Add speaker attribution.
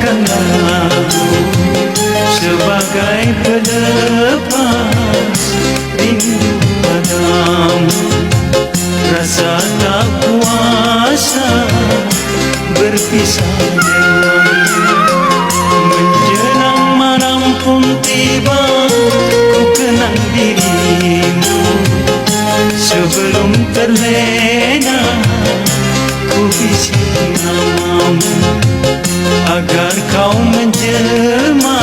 Speaker 1: kenal Sebagai pelepas rindu padamu Rasa tak kuasa berpisah denganmu Menjelang malam pun tiba. Ku kenang dirimu Sebelum terlena. Ku bisik namamu. agar kau menjelma